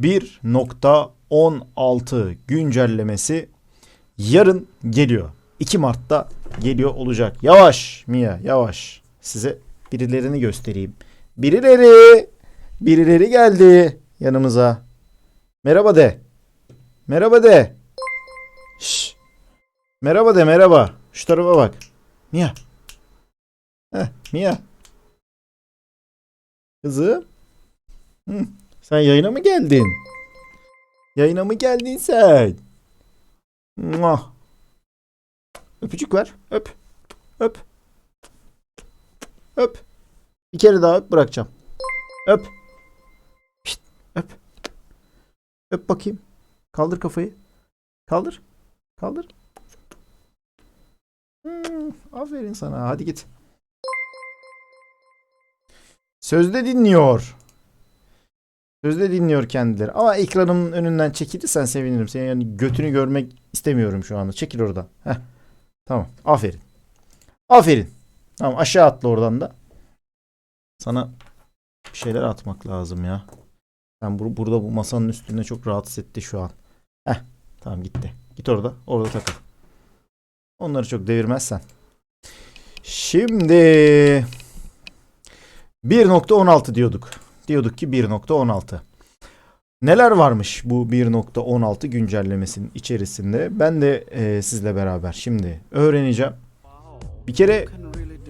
1.16 güncellemesi yarın geliyor. 2 Mart'ta geliyor olacak. Yavaş Mia yavaş. Size birilerini göstereyim. Birileri birileri geldi yanımıza. Merhaba de. Merhaba de. Şş. Merhaba de merhaba. Şu tarafa bak. Mia. Heh, Mia. Kızım. Hı, sen yayına mı geldin? Yayına mı geldin sen? Muah. Öpücük ver. Öp. Öp. Öp. Bir kere daha öp bırakacağım. Öp. Pişt, öp. Öp bakayım. Kaldır kafayı. Kaldır. Kaldır. Hmm, aferin sana. Hadi git. Sözde dinliyor. Sözde dinliyor kendileri. Ama ekranımın önünden çekilirsen sevinirim. Senin yani götünü görmek istemiyorum şu anda. Çekil oradan. Heh. Tamam. Aferin. Aferin. Tamam aşağı atla oradan da. Sana bir şeyler atmak lazım ya. Ben bur- burada bu masanın üstünde çok rahatsız etti şu an. Heh. Tamam gitti. Git orada. Orada takıl. Onları çok devirmezsen. Şimdi 1.16 diyorduk. Diyorduk ki 1.16. Neler varmış bu 1.16 güncellemesinin içerisinde? Ben de e, sizle beraber şimdi öğreneceğim. Bir kere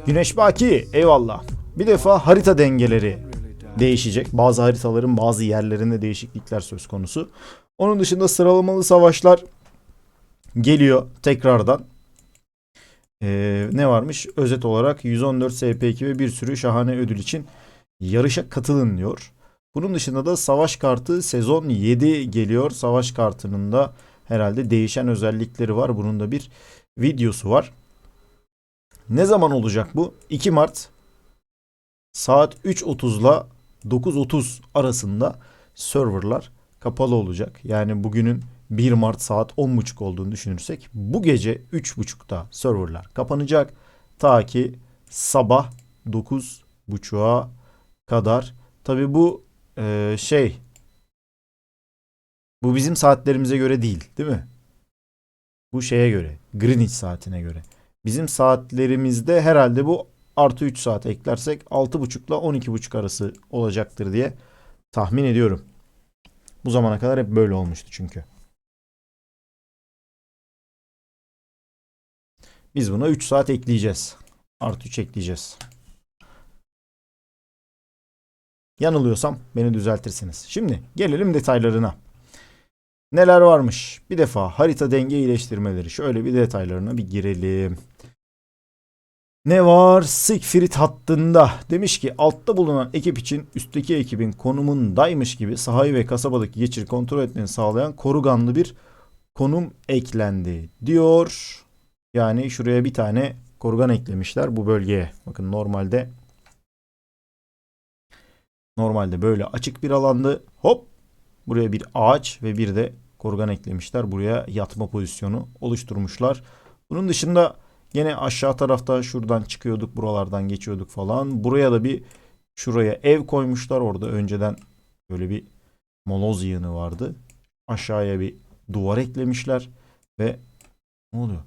Güneş Baki eyvallah. Bir defa harita dengeleri değişecek. Bazı haritaların bazı yerlerinde değişiklikler söz konusu. Onun dışında sıralamalı savaşlar geliyor tekrardan. Ee, ne varmış? Özet olarak 114 SP2 ve bir sürü şahane ödül için yarışa katılın diyor. Bunun dışında da savaş kartı sezon 7 geliyor. Savaş kartının da herhalde değişen özellikleri var. Bunun da bir videosu var. Ne zaman olacak bu? 2 Mart saat 3.30 ile 9.30 arasında serverlar kapalı olacak. Yani bugünün 1 Mart saat 10.30 olduğunu düşünürsek bu gece 3.30'da serverlar kapanacak. Ta ki sabah 9.30'a kadar. Tabi bu e, şey bu bizim saatlerimize göre değil değil mi? Bu şeye göre Greenwich saatine göre. Bizim saatlerimizde herhalde bu artı 3 saat eklersek 6.30 ile 12.30 arası olacaktır diye tahmin ediyorum. Bu zamana kadar hep böyle olmuştu çünkü. Biz buna 3 saat ekleyeceğiz. Artı 3 ekleyeceğiz. Yanılıyorsam beni düzeltirsiniz. Şimdi gelelim detaylarına. Neler varmış? Bir defa harita denge iyileştirmeleri. Şöyle bir detaylarına bir girelim. Ne var? Siegfried hattında demiş ki altta bulunan ekip için üstteki ekibin konumundaymış gibi sahayı ve kasabadaki geçiri kontrol etmeni sağlayan koruganlı bir konum eklendi diyor. Yani şuraya bir tane korugan eklemişler bu bölgeye. Bakın normalde normalde böyle açık bir alandı. Hop buraya bir ağaç ve bir de korugan eklemişler. Buraya yatma pozisyonu oluşturmuşlar. Bunun dışında Yine aşağı tarafta şuradan çıkıyorduk buralardan geçiyorduk falan. Buraya da bir şuraya ev koymuşlar. Orada önceden böyle bir moloz yığını vardı. Aşağıya bir duvar eklemişler. Ve ne oluyor?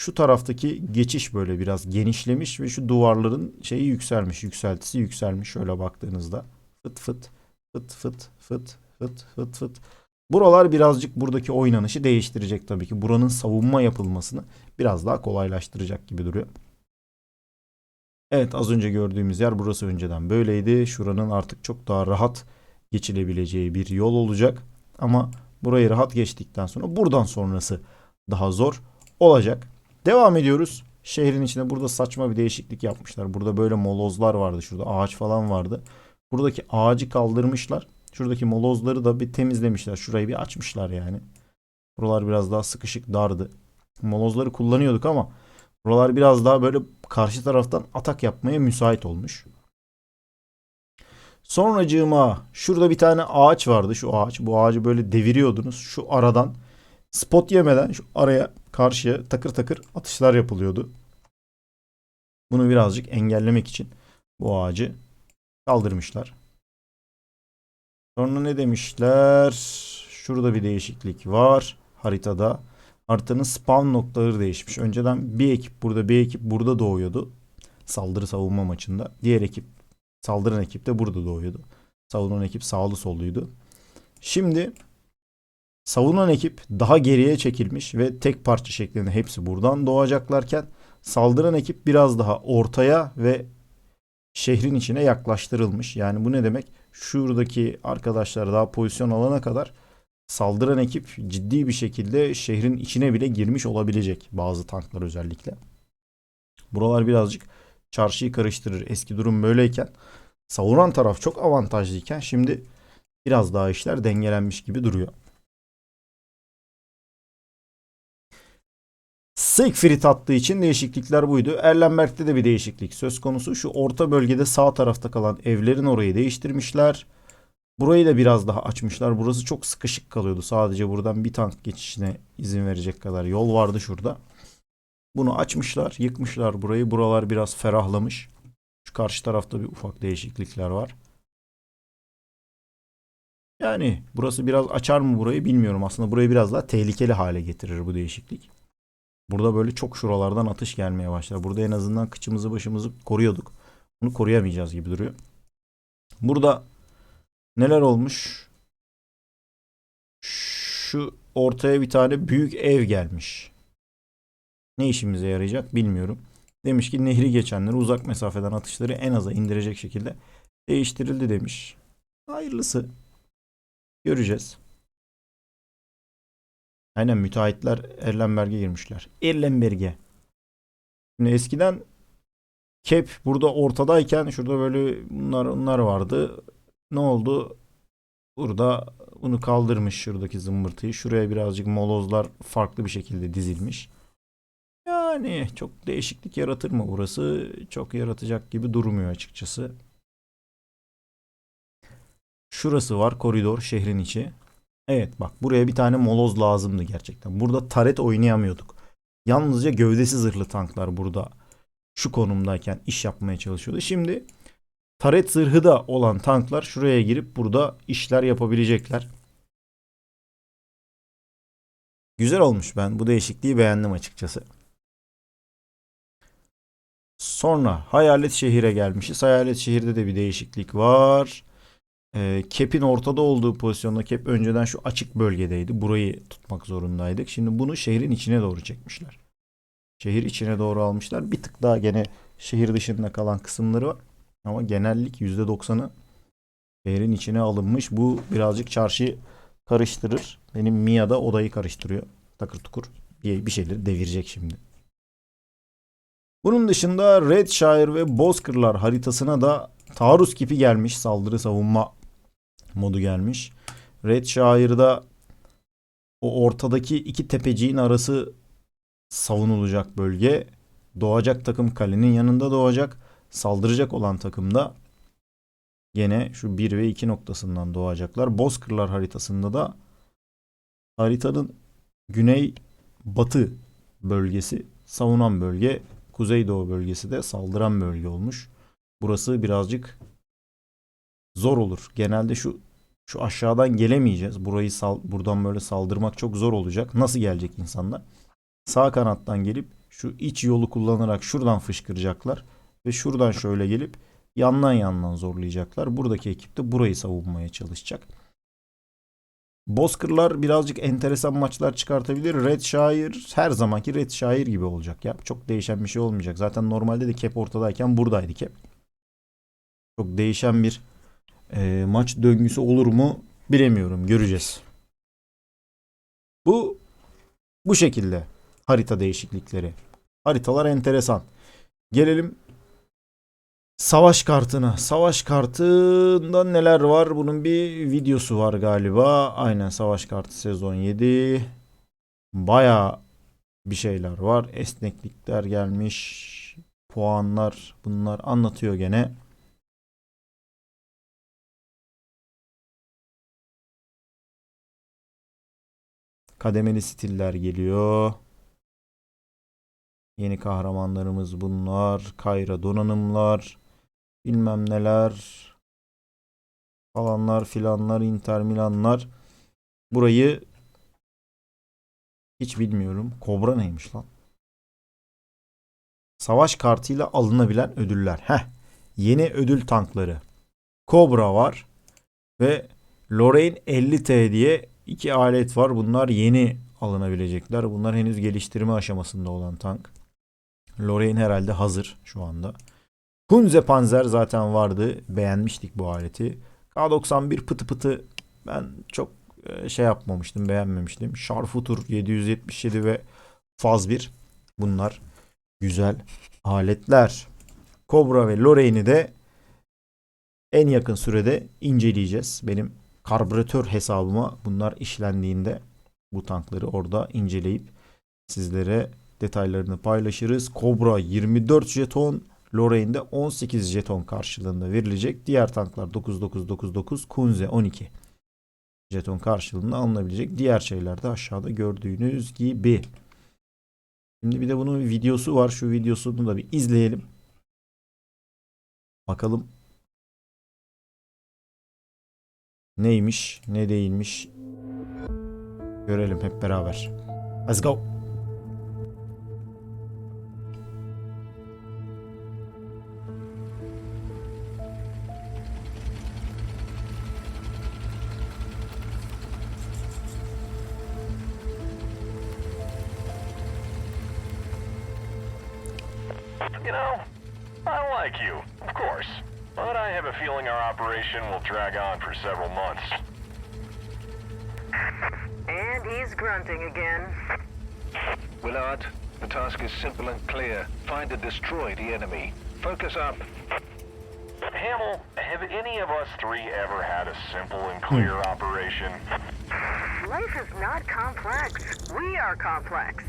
Şu taraftaki geçiş böyle biraz genişlemiş ve şu duvarların şeyi yükselmiş. Yükseltisi yükselmiş şöyle baktığınızda. Fıt fıt fıt fıt fıt fıt fıt fıt. Buralar birazcık buradaki oynanışı değiştirecek tabii ki. Buranın savunma yapılmasını biraz daha kolaylaştıracak gibi duruyor. Evet az önce gördüğümüz yer burası önceden böyleydi. Şuranın artık çok daha rahat geçilebileceği bir yol olacak. Ama burayı rahat geçtikten sonra buradan sonrası daha zor olacak. Devam ediyoruz. Şehrin içinde burada saçma bir değişiklik yapmışlar. Burada böyle molozlar vardı. Şurada ağaç falan vardı. Buradaki ağacı kaldırmışlar. Şuradaki molozları da bir temizlemişler. Şurayı bir açmışlar yani. Buralar biraz daha sıkışık dardı. Molozları kullanıyorduk ama buralar biraz daha böyle karşı taraftan atak yapmaya müsait olmuş. Sonracığıma şurada bir tane ağaç vardı şu ağaç. Bu ağacı böyle deviriyordunuz. Şu aradan spot yemeden şu araya karşıya takır takır atışlar yapılıyordu. Bunu birazcık engellemek için bu ağacı kaldırmışlar. Sonra ne demişler? Şurada bir değişiklik var haritada. Haritanın spawn noktaları değişmiş. Önceden bir ekip burada bir ekip burada doğuyordu. Saldırı savunma maçında. Diğer ekip saldıran ekip de burada doğuyordu. Savunan ekip sağlı solluydu. Şimdi savunan ekip daha geriye çekilmiş ve tek parça şeklinde hepsi buradan doğacaklarken saldıran ekip biraz daha ortaya ve şehrin içine yaklaştırılmış. Yani bu ne demek? Şuradaki arkadaşlar daha pozisyon alana kadar saldıran ekip ciddi bir şekilde şehrin içine bile girmiş olabilecek bazı tanklar özellikle. Buralar birazcık çarşıyı karıştırır. Eski durum böyleyken savunan taraf çok avantajlıyken şimdi biraz daha işler dengelenmiş gibi duruyor. Siegfried attığı için değişiklikler buydu. Erlenberg'de de bir değişiklik söz konusu. Şu orta bölgede sağ tarafta kalan evlerin orayı değiştirmişler. Burayı da biraz daha açmışlar. Burası çok sıkışık kalıyordu. Sadece buradan bir tank geçişine izin verecek kadar yol vardı şurada. Bunu açmışlar, yıkmışlar burayı. Buralar biraz ferahlamış. Şu karşı tarafta bir ufak değişiklikler var. Yani burası biraz açar mı burayı bilmiyorum. Aslında burayı biraz daha tehlikeli hale getirir bu değişiklik. Burada böyle çok şuralardan atış gelmeye başlar. Burada en azından kıçımızı başımızı koruyorduk. Bunu koruyamayacağız gibi duruyor. Burada neler olmuş? Şu ortaya bir tane büyük ev gelmiş. Ne işimize yarayacak bilmiyorum. Demiş ki nehri geçenleri uzak mesafeden atışları en aza indirecek şekilde değiştirildi demiş. Hayırlısı. Göreceğiz. Aynen müteahhitler Erlenberg'e girmişler. Erlenberg'e. Şimdi eskiden Kep burada ortadayken şurada böyle bunlar bunlar vardı. Ne oldu? Burada bunu kaldırmış şuradaki zımbırtıyı. Şuraya birazcık molozlar farklı bir şekilde dizilmiş. Yani çok değişiklik yaratır mı burası? Çok yaratacak gibi durmuyor açıkçası. Şurası var koridor şehrin içi. Evet bak buraya bir tane moloz lazımdı gerçekten. Burada taret oynayamıyorduk. Yalnızca gövdesi zırhlı tanklar burada şu konumdayken iş yapmaya çalışıyordu. Şimdi taret zırhı da olan tanklar şuraya girip burada işler yapabilecekler. Güzel olmuş ben bu değişikliği beğendim açıkçası. Sonra Hayalet Şehir'e gelmişiz. Hayalet Şehir'de de bir değişiklik var. E, Kep'in ortada olduğu pozisyonda Kep önceden şu açık bölgedeydi. Burayı tutmak zorundaydık. Şimdi bunu şehrin içine doğru çekmişler. Şehir içine doğru almışlar. Bir tık daha gene şehir dışında kalan kısımları var. Ama genellik %90'ı şehrin içine alınmış. Bu birazcık çarşıyı karıştırır. Benim Mia'da odayı karıştırıyor. Takır tukur bir, bir şeyleri devirecek şimdi. Bunun dışında Redshire ve Bozkırlar haritasına da taarruz kipi gelmiş. Saldırı savunma modu gelmiş. Redshire'da o ortadaki iki tepeciğin arası savunulacak bölge. Doğacak takım kalenin yanında doğacak. Saldıracak olan takım da gene şu 1 ve 2 noktasından doğacaklar. Bozkırlar haritasında da haritanın güney batı bölgesi savunan bölge, kuzeydoğu bölgesi de saldıran bölge olmuş. Burası birazcık zor olur. Genelde şu şu aşağıdan gelemeyeceğiz. Burayı sal, buradan böyle saldırmak çok zor olacak. Nasıl gelecek insanlar? Sağ kanattan gelip şu iç yolu kullanarak şuradan fışkıracaklar ve şuradan şöyle gelip yandan yandan zorlayacaklar. Buradaki ekip de burayı savunmaya çalışacak. Bozkırlar birazcık enteresan maçlar çıkartabilir. Redshire her zamanki Redshire gibi olacak ya. Çok değişen bir şey olmayacak. Zaten normalde de Kep ortadayken buradaydı Kep. Çok değişen bir e, maç döngüsü olur mu bilemiyorum. Göreceğiz. Bu bu şekilde harita değişiklikleri. Haritalar enteresan. Gelelim savaş kartına. Savaş kartında neler var? Bunun bir videosu var galiba. Aynen savaş kartı sezon 7. Baya bir şeyler var. Esneklikler gelmiş. Puanlar bunlar anlatıyor gene. Kademeli stiller geliyor. Yeni kahramanlarımız bunlar. Kayra donanımlar. Bilmem neler. falanlar filanlar Inter Milanlar. Burayı hiç bilmiyorum. Kobra neymiş lan? Savaş kartıyla alınabilen ödüller. Heh. Yeni ödül tankları. Kobra var ve Lorraine 50T diye iki alet var. Bunlar yeni alınabilecekler. Bunlar henüz geliştirme aşamasında olan tank. Lorraine herhalde hazır şu anda. Hunze Panzer zaten vardı. Beğenmiştik bu aleti. K91 pıtı pıtı ben çok e, şey yapmamıştım, beğenmemiştim. Sharpshooter 777 ve Faz 1 bunlar güzel aletler. Cobra ve Lorraine'i de en yakın sürede inceleyeceğiz. Benim karbüratör hesabıma bunlar işlendiğinde bu tankları orada inceleyip sizlere detaylarını paylaşırız. Cobra 24 jeton, Lorraine'de 18 jeton karşılığında verilecek. Diğer tanklar 9999, Kunze 12 jeton karşılığında alınabilecek. Diğer şeyler de aşağıda gördüğünüz gibi. Şimdi bir de bunun videosu var. Şu videosunu da bir izleyelim. Bakalım neymiş, ne değilmiş. Görelim hep beraber. Let's go. You know, I like you, of course. But I have a feeling our operation will drag on for several months. And he's grunting again. Willard, the task is simple and clear. Find and destroy the enemy. Focus up. Hamill, have any of us three ever had a simple and clear hmm. operation? Life is not complex. We are complex.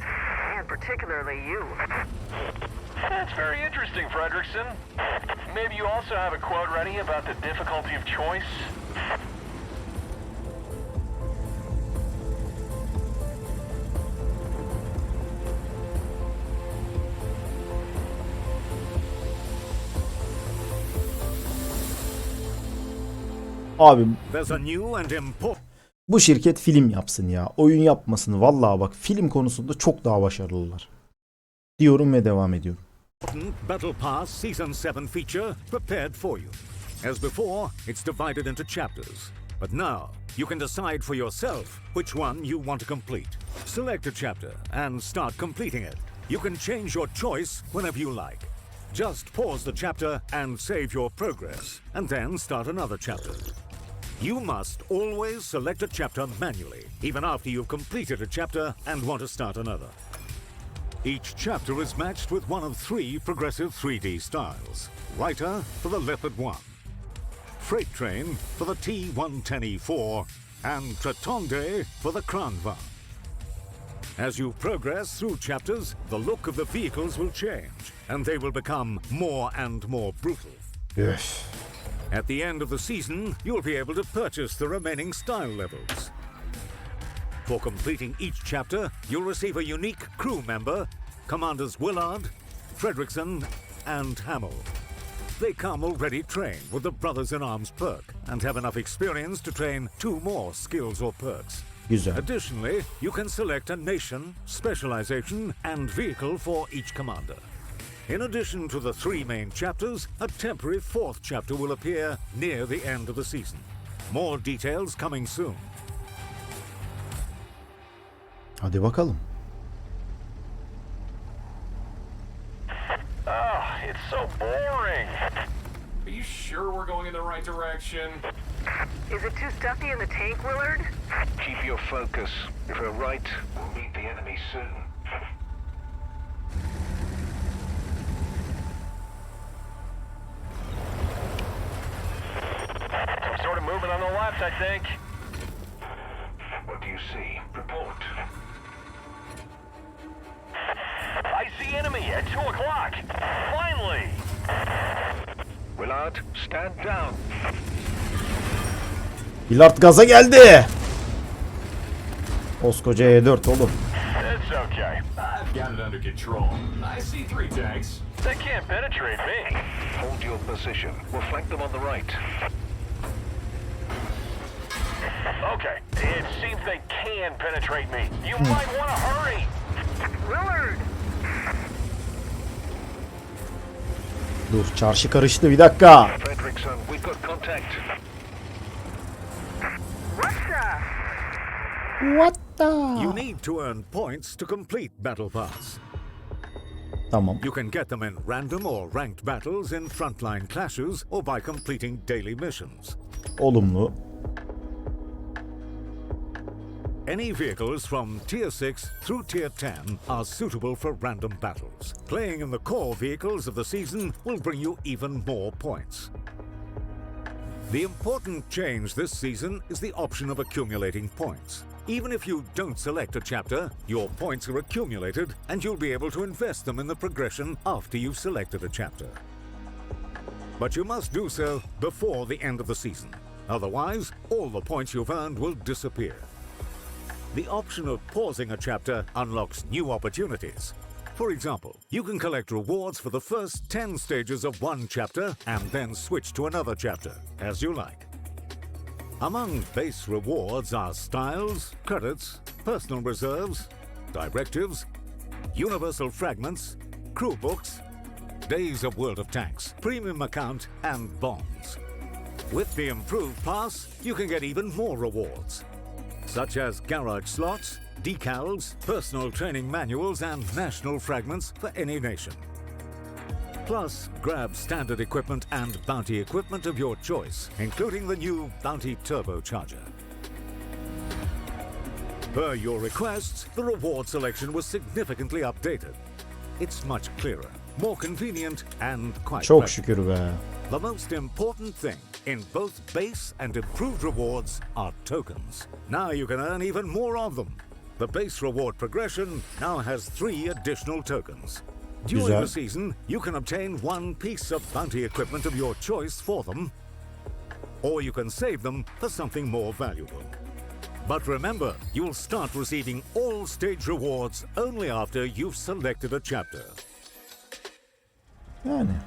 And particularly you. That's very interesting, Fredrickson. Maybe you also have a quote ready about the difficulty of choice? Abi bu şirket film yapsın ya. Oyun yapmasın. Vallahi bak film konusunda çok daha başarılılar. Diyorum ve devam ediyorum. Battle Pass Season 7 feature prepared for you. As before, it's divided into chapters. But now, you can decide for yourself which one you want to complete. Select a chapter and start completing it. You can change your choice whenever you like. Just pause the chapter and save your progress, and then start another chapter. You must always select a chapter manually, even after you've completed a chapter and want to start another. Each chapter is matched with one of three progressive 3D styles. Writer for the Leopard 1, Freight Train for the T110E4, and Tratonde for the Kranvan. As you progress through chapters, the look of the vehicles will change, and they will become more and more brutal. Öf. At the end of the season, you'll be able to purchase the remaining style levels. For completing each chapter, you'll receive a unique crew member, Commanders Willard, Fredrickson, and Hamill. They come already trained with the Brothers in Arms perk and have enough experience to train two more skills or perks. Güzel. Additionally, you can select a nation, specialization, and vehicle for each commander. In addition to the three main chapters, a temporary fourth chapter will appear near the end of the season. More details coming soon. Hadi bakalım. Oh, it's so boring. Are you sure we're going in the right direction? Is it too stuffy in the tank, Willard? Keep your focus. If we're right, we'll meet the enemy soon. Movement on the left, I think. What do you see? Report. I see enemy at 2 o'clock. Finally! Willard, stand down. Billard gaza geldi. Koskoca E4 oğlum. It's okay. I've got it under control. I see three tanks. They can't penetrate me. Hold your position. We'll flank them on the right. They can penetrate me. You hmm. might want to hurry. Willard! Dur çarşı karıştı bir dakika. Fredrickson, we've got contact. Russia! What the? You need to earn points to complete Battle Pass. Tamam. You can get them in random or ranked battles in frontline clashes or by completing daily missions. Olumlu. Any vehicles from Tier 6 through Tier 10 are suitable for random battles. Playing in the core vehicles of the season will bring you even more points. The important change this season is the option of accumulating points. Even if you don't select a chapter, your points are accumulated and you'll be able to invest them in the progression after you've selected a chapter. But you must do so before the end of the season. Otherwise, all the points you've earned will disappear. The option of pausing a chapter unlocks new opportunities. For example, you can collect rewards for the first 10 stages of one chapter and then switch to another chapter, as you like. Among base rewards are styles, credits, personal reserves, directives, universal fragments, crew books, days of World of Tanks, premium account, and bonds. With the improved pass, you can get even more rewards such as garage slots, decals, personal training manuals, and national fragments for any nation. Plus, grab standard equipment and bounty equipment of your choice, including the new Bounty Turbocharger. Per your requests, the reward selection was significantly updated. It's much clearer, more convenient, and quite Çok şükür be. The most important thing in both base and improved rewards are tokens. Now you can earn even more of them. The base reward progression now has three additional tokens. During Güzel. the season, you can obtain one piece of bounty equipment of your choice for them, or you can save them for something more valuable. But remember, you'll start receiving all stage rewards only after you've selected a chapter. Yani.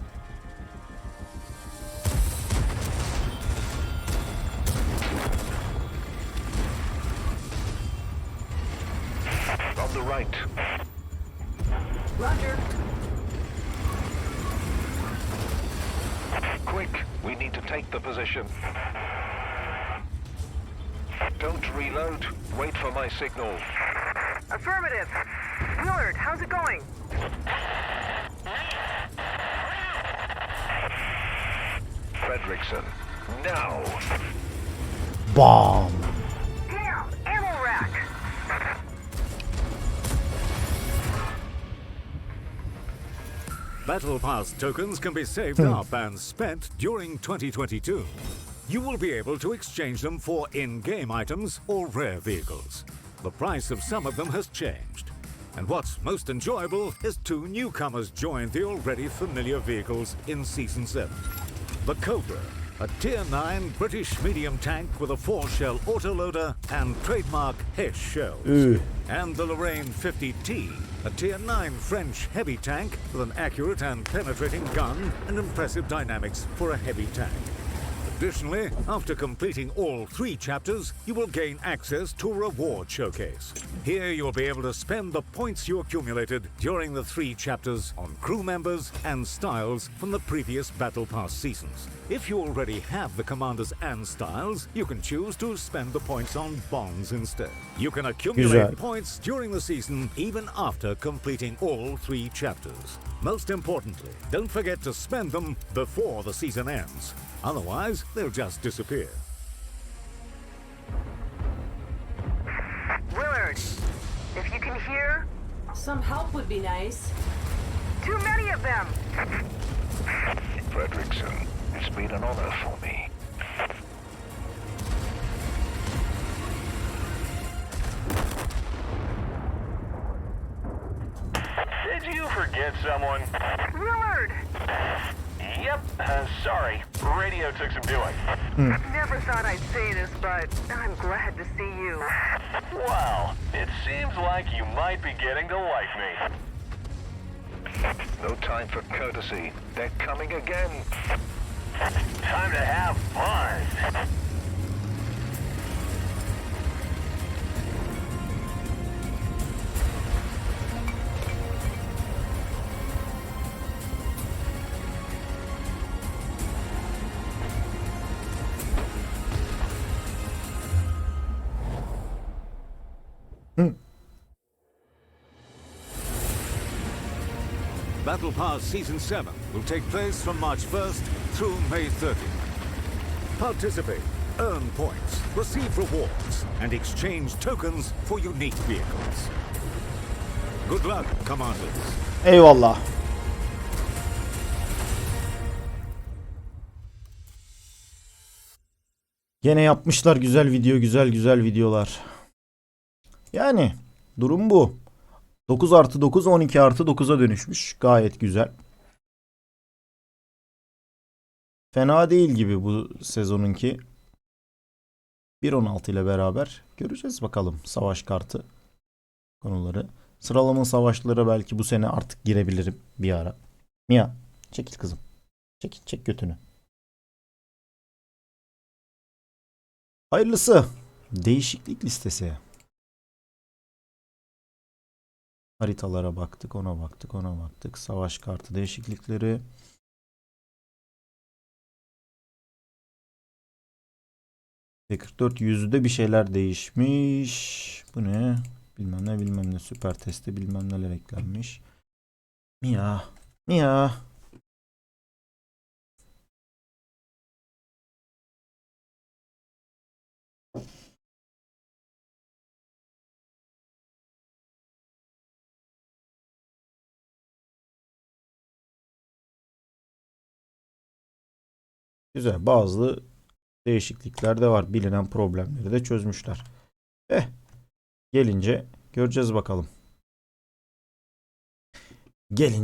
Position. Don't reload. Wait for my signal. Affirmative. Willard, how's it going? Fredrickson, now. Bam. Battle Pass tokens can be saved hmm. up and spent during 2022. You will be able to exchange them for in-game items or rare vehicles. The price of some of them has changed. And what's most enjoyable is two newcomers joined the already familiar vehicles in Season 7. The Cobra, a Tier 9 British medium tank with a 4-shell autoloader and trademark Hesh shells Üh. and the Lorraine 50T, a Tier 9 French heavy tank with an accurate and penetrating gun and impressive dynamics for a heavy tank. Additionally, after completing all three chapters, you will gain access to reward showcase. Here you'll be able to spend the points you accumulated during the three chapters on crew members and styles from the previous Battle Pass seasons. If you already have the commanders and styles, you can choose to spend the points on bonds instead. You can accumulate points during the season even after completing all three chapters. Most importantly, don't forget to spend them before the season ends. Otherwise, they'll just disappear. Willard, if you can hear, Some help would be nice. too many of them! Fredrickson, it's been an honor for me. Did you forget someone? Willard! Yep, uh, sorry. Radio took some doing. Never thought I'd say this, but I'm glad to see you. Well, it seems like you might be getting to like me. No time for courtesy. They're coming again. Time to have fun. Battle Pass Season 7 will take place from March 1st through May 30th. Participate, earn points, receive rewards, and exchange tokens for unique vehicles. Good luck, Commanders. Eyvallah. Gene yapmışlar güzel video, güzel güzel videolar. Yani durum bu. 9 artı 9 12 artı 9'a dönüşmüş. Gayet güzel. Fena değil gibi bu sezonunki. 1.16 ile beraber göreceğiz bakalım savaş kartı konuları. Sıralama savaşları belki bu sene artık girebilirim bir ara. Mia çekil kızım. Çekil çek götünü. Hayırlısı. Değişiklik listesi. Haritalara baktık, ona baktık, ona baktık. Savaş kartı değişiklikleri. T44 yüzde bir şeyler değişmiş. Bu ne? Bilmem ne bilmem ne süper testi bilmem neler eklenmiş. Mia. Mia. Güzel. Bazı değişiklikler de var. Bilinen problemleri de çözmüşler. Eh. Gelince göreceğiz bakalım. Gelince